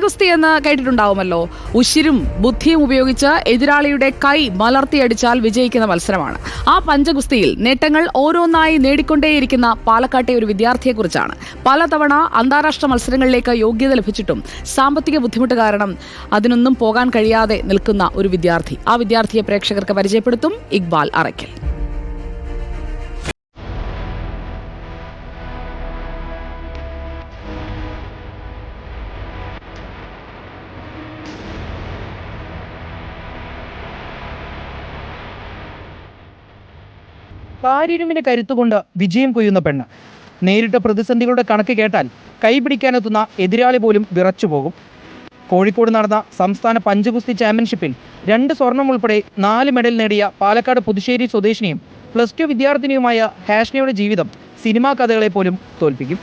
പഞ്ചഗുസ്തി എന്ന് കേട്ടിട്ടുണ്ടാവുമല്ലോ. ഉശിരും ബുദ്ധിയും ഉപയോഗിച്ച് എതിരാളിയുടെ കൈ മലർത്തിയടിച്ചാൽ വിജയിക്കുന്ന മത്സരമാണ്. ആ പഞ്ചഗുസ്തിയിൽ നേട്ടങ്ങൾ ഓരോന്നായി നേടിക്കൊണ്ടേയിരിക്കുന്ന പാലക്കാട്ടെ ഒരു വിദ്യാർത്ഥിയെക്കുറിച്ചാണ്. പലതവണ അന്താരാഷ്ട്ര മത്സരങ്ങളിലേക്ക് യോഗ്യത ലഭിച്ചിട്ടും സാമ്പത്തിക ബുദ്ധിമുട്ട് കാരണം അതിനൊന്നും പോകാൻ കഴിയാതെ നിൽക്കുന്ന ഒരു വിദ്യാർത്ഥി. ആ വിദ്യാർത്ഥിയെ പ്രേക്ഷകർക്ക് പരിചയപ്പെടുത്തും ഇക്ബാൽ അറയ്ക്കൽ. കാരിരുമിന്റെ കരുത്തുകൊണ്ട് വിജയം കൊയ്യുന്ന പെണ്ണ്. നേരിട്ട പ്രതിസന്ധികളുടെ കണക്ക് കേട്ടാൽ കൈപിടിക്കാനെത്തുന്ന എതിരാളി പോലും വിറച്ചുപോകും കോഴിക്കോട് നടന്ന സംസ്ഥാന പഞ്ചഗുസ്തി ചാമ്പ്യൻഷിപ്പിൽ രണ്ട് സ്വർണം ഉൾപ്പെടെ നാല് മെഡൽ നേടിയ പാലക്കാട് പുതുശ്ശേരി സ്വദേശിനിയും പ്ലസ് ടു വിദ്യാർത്ഥിനിയുമായ ഹാഷ്നയുടെ ജീവിതം സിനിമാ കഥകളെ പോലും തോൽപ്പിക്കും.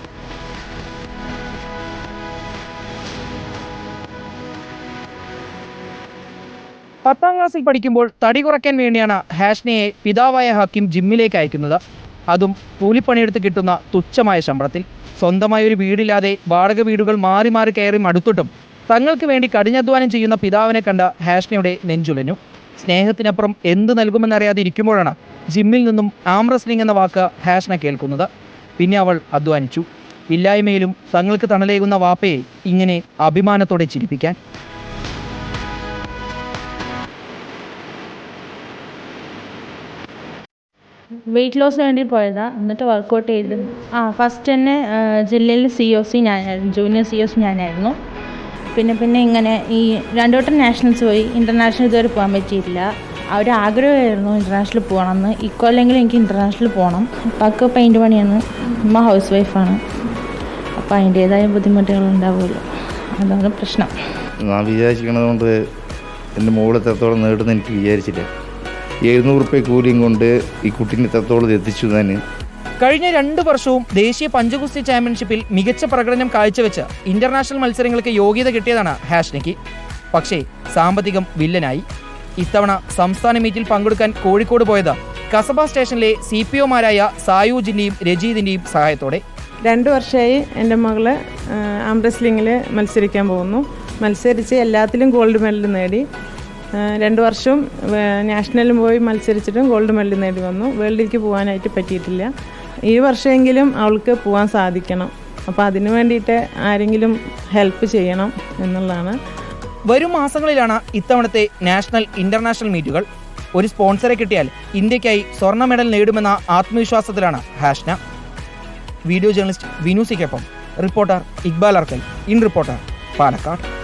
പത്താം ക്ലാസ്സിൽ പഠിക്കുമ്പോൾ തടി കുറയ്ക്കാൻ വേണ്ടിയാണ് ഹാഷ്നയെ പിതാവായ ഹക്കിം ജിമ്മിലേക്ക് അയക്കുന്നത്. അതും കൂലിപ്പണിയെടുത്ത് കിട്ടുന്ന തുച്ഛമായ ശമ്പളത്തിൽ. സ്വന്തമായ ഒരു വീടില്ലാതെ വാടക വീടുകൾ മാറി മാറി കയറി മടുത്തിട്ടും തങ്ങൾക്ക് വേണ്ടി കഠിനാധ്വാനം ചെയ്യുന്ന പിതാവിനെ കണ്ട ഹാഷ്നയുടെ നെഞ്ചുലഞ്ഞു. സ്നേഹത്തിനപ്പുറം എന്ത് നൽകുമെന്നറിയാതെ ഇരിക്കുമ്പോഴാണ് ജിമ്മിൽ നിന്നും ആം റെസ്ലിംഗ് എന്ന വാക്ക് ഹാഷ്ന കേൾക്കുന്നത്. പിന്നെ അവൾ അധ്വാനിച്ചു. ഇല്ലായ്മയിലും തങ്ങൾക്ക് തണലേകുന്ന വാപ്പയെ ഇങ്ങനെ അഭിമാനത്തോടെ ചിരിപ്പിക്കാൻ. വെയിറ്റ് ലോസിന് വേണ്ടി പോയതാണ് എന്നിട്ട് വർക്കൗട്ട് ചെയ്ത്. ആ ഫസ്റ്റ് തന്നെ ജില്ലയിൽ സി ഒ സി ഞാനായിരുന്നു ജൂനിയർ സി ഒ സി ഞാനായിരുന്നു. പിന്നെ പിന്നെ ഇങ്ങനെ ഈ രണ്ടോട്ടം നാഷണൽസ് പോയി. ഇന്റർനാഷണൽ ഇതുവരെ പോകാൻ പറ്റിയിട്ടില്ല. ആ ഒരു ആഗ്രഹമായിരുന്നു ഇന്റർനാഷണൽ പോകണമെന്ന്. ഇക്കൊല്ലെങ്കിലും എനിക്ക് ഇന്റർനാഷണൽ പോകണം ഉപ്പാക്ക് പെയിന്റ് പണിയാണ്. ഉമ്മ ഹൗസ് വൈഫാണ് അപ്പോൾ അതിന്റേതായ ബുദ്ധിമുട്ടുകൾ ഉണ്ടാവുമല്ലോ അതാണ് പ്രശ്നം. ഞാൻ വിചാരിക്കണത് കൊണ്ട് എന്റെ മോൾ എത്രത്തോളം നേടുമെന്ന് എനിക്ക് വിചാരിച്ചില്ല. എഴുന്നൂറ് റുപ്യ കൂലിയും കൊണ്ട് ഈ കുട്ടീനെ എത്രത്തോളം എത്തിച്ചു തന്നെ. കഴിഞ്ഞ രണ്ട് വർഷവും ദേശീയ പഞ്ചഗുസ്തി ചാമ്പ്യൻഷിപ്പിൽ മികച്ച പ്രകടനം കാഴ്ചവെച്ച് ഇന്റർനാഷണൽ മത്സരങ്ങൾക്ക് യോഗ്യത കിട്ടിയതാണ് ഹാഷ്നയ്ക്ക് പക്ഷേ സാമ്പത്തികം വില്ലനായി. ഇത്തവണ സംസ്ഥാന മീറ്റിൽ പങ്കെടുക്കാൻ കോഴിക്കോട് പോയത് കസബ സ്റ്റേഷനിലെ സി പി ഒമാരായ സായൂജിന്റെയും രജീതിന്റെയും സഹായത്തോടെ. രണ്ട് വർഷമായി എന്റെ മകൾ ആം റെസ്ലിങ്ങിൽ മത്സരിക്കാൻ പോകുന്നു. മത്സരിച്ച് എല്ലാത്തിലും ഗോൾഡ് മെഡൽ നേടി. രണ്ട് വർഷം നാഷണലും പോയി മത്സരിച്ചിട്ടും ഗോൾഡ് മെഡൽ നേടി വന്നു. വേൾഡിലേക്ക് പോകാനായിട്ട് പറ്റിയിട്ടില്ല. ഈ വർഷമെങ്കിലും അവൾക്ക് പോകാൻ സാധിക്കണം. അപ്പോൾ അതിനു വേണ്ടിയിട്ട് ആരെങ്കിലും ഹെൽപ്പ് ചെയ്യണം എന്നുള്ളതാണ്. വരും മാസങ്ങളിലാണ് ഇത്തവണത്തെ നാഷണൽ ഇന്റർനാഷണൽ മീറ്റുകൾ ഒരു സ്പോൺസറെ കിട്ടിയാൽ ഇന്ത്യക്കായി സ്വർണ മെഡൽ നേടുമെന്ന ആത്മവിശ്വാസത്തിലാണ് Hashna. Video journalist വിനൂസിക്കൊപ്പം reporter Iqbal Arkal. In reporter Palakkad.